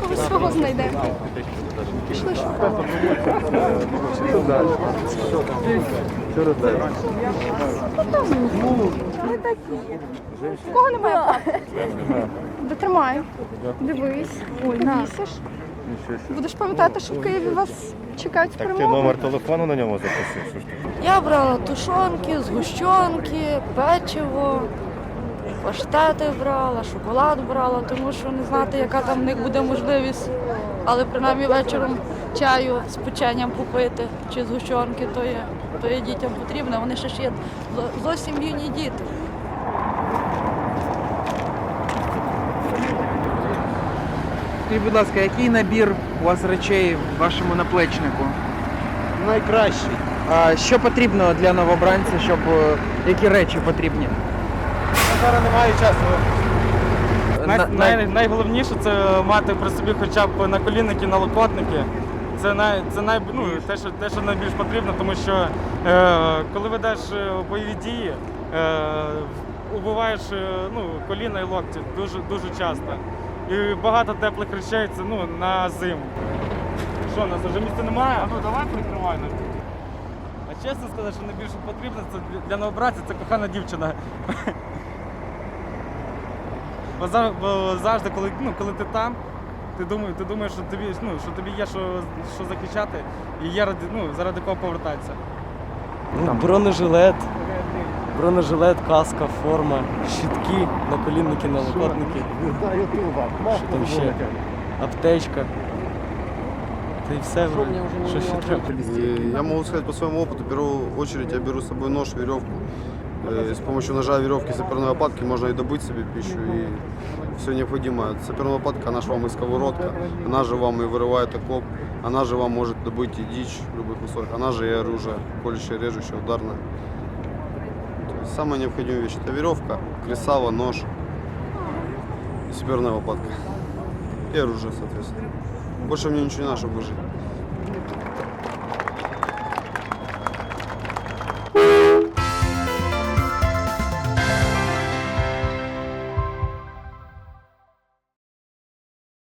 Когось свого знайдемо. Пішли шукати. Не такі. Кого немає папи? Дотримай. Дивись, вісиш. Будеш пам'ятати, що в Києві вас чекають Так ти номер телефону на ньому записав? Я брала тушонки, згущенки, печиво паштети брала, шоколад брала, тому що не знати, яка там в них буде можливість. Але принаймні вечором чаю з печенням попити чи згущенки, то є, то є дітям потрібно. Вони ще ж є зовсім юні діти. Скажіть, будь ласка, який набір у вас речей в вашому наплечнику? Найкращий. А що потрібно для новобранця, щоб е, які речі потрібні? Зараз немає часу. Най, На- най, найголовніше це мати при собі хоча б наколінники, налокотники. Це най, це най, ну, те, що, те, що найбільш потрібно, тому що е, коли ведеш е, бойові дії, е, убиваєш е, ну, коліна і локті дуже, дуже часто. І багато теплих речей це ну, на зиму. Що, у нас вже місця немає? А ну давай прикривай нас. А чесно сказати, що найбільше потрібно це для- новобранця це кохана дівчина. Бо, бо завжди, коли, ну, коли ти там, ти думаєш, ти думаєш, що тобі, ну, що тобі є що, що захищати і є ради, ну, заради кого повертатися. Ну, бронежилет, бронежилет, каска, форма, щитки, наколінники, налокотники. Що там ще? Аптечка. Та й все, вроде, що ще треба. И Я могу сказать по своему опыту, в первую очередь я беру с собой нож, веревку. Э, С помощью ножа, веревки, саперной лопатки можно и добыть себе пищу, и все необходимое. Саперная лопатка, она же вам и сковородка, она же вам и вырывает окоп, она же вам может добыть и дичь любых условиях, она же и оружие, колющее, режущее, ударное. Самая необходимая вещь это веревка, кресало, нож саперная лопатка. И оружие, соответственно. Больше мне ничего не надо, чтобы выжить.